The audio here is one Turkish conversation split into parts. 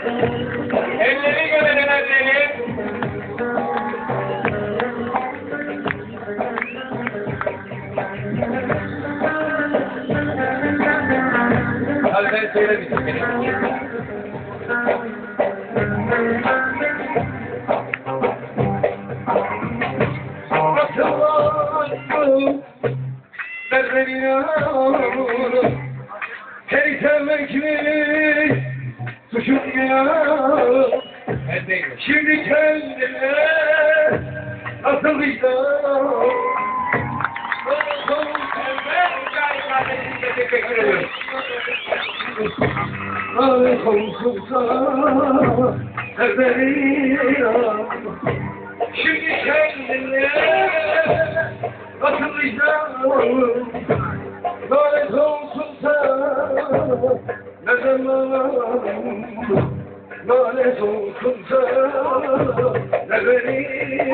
Elleri görelim elleri. Hadi ben söyle bir şey. Derlerine Şimdi kendime nasıl vicdan Teşekkür ederim. Ay Şimdi kendine vicdan Lanet olsunsa ne zaman Lanet olsunsa ne veririm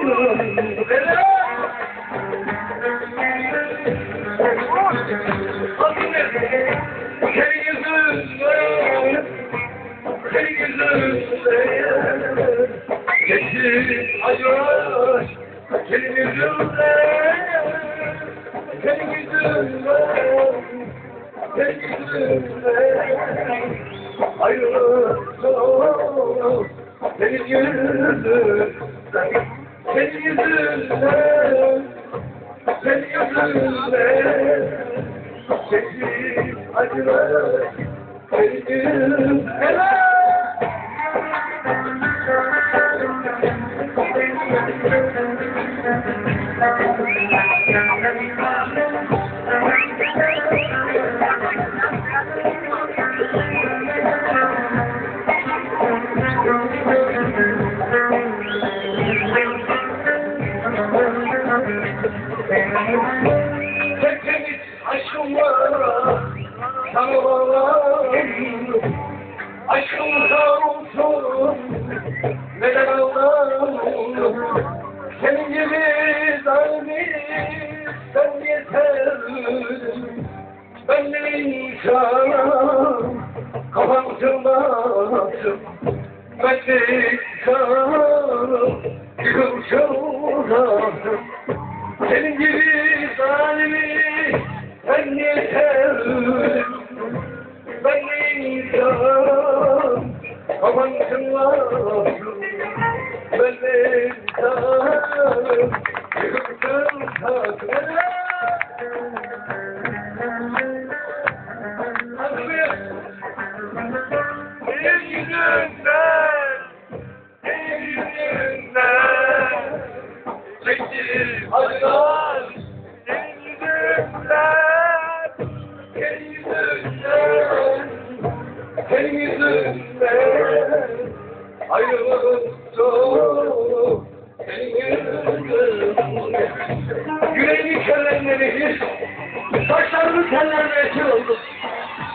Senin yüzünden Senin yüzünden Geçti acılar Senin yüzünden Senin yüzünden Senin yüzünden Ayrılık Senin yüzünden Senin yüzünden Senin yüzünden Çekti acılar Senin yüzünden Tertemiz aşkım var Sana bağlandım Aşkım sağ olsun Neden ağlandım Senin gibi zalimi Sen yeter Ben de insanım Kafam tırmasın Ben senin gibi de insan Ayrılık çok Senin yüzünden Yüreğimi kellenleri Saçlarımı kellenmeye çırıldım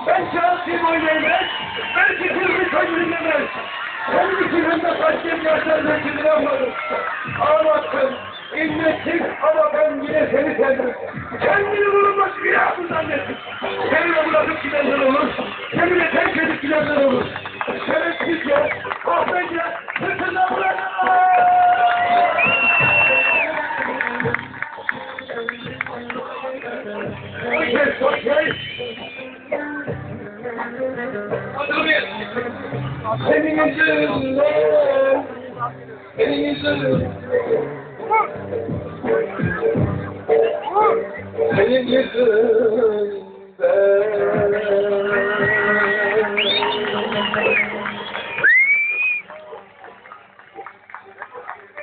Ben şahsiyim oynayamaz Ben fikrimi söndürmemez Senin fikrimde kaçtığım yaşlar dökülüyorum Ağlattım İnlettik ama ben yine seni sevdim. Kendini bir yaptın zannettim. Seni de bırakıp gidenler olur. Seni de terk edip gidenler olur. Senin yüzünden, senin yüzünden. Senin yüzünden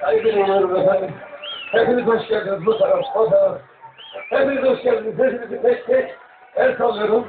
Saygılar efendim. Hepiniz hoş geldiniz bu taraf, o taraf. Hepiniz hoş geldiniz. Hepinizi tek tek el sallıyorum.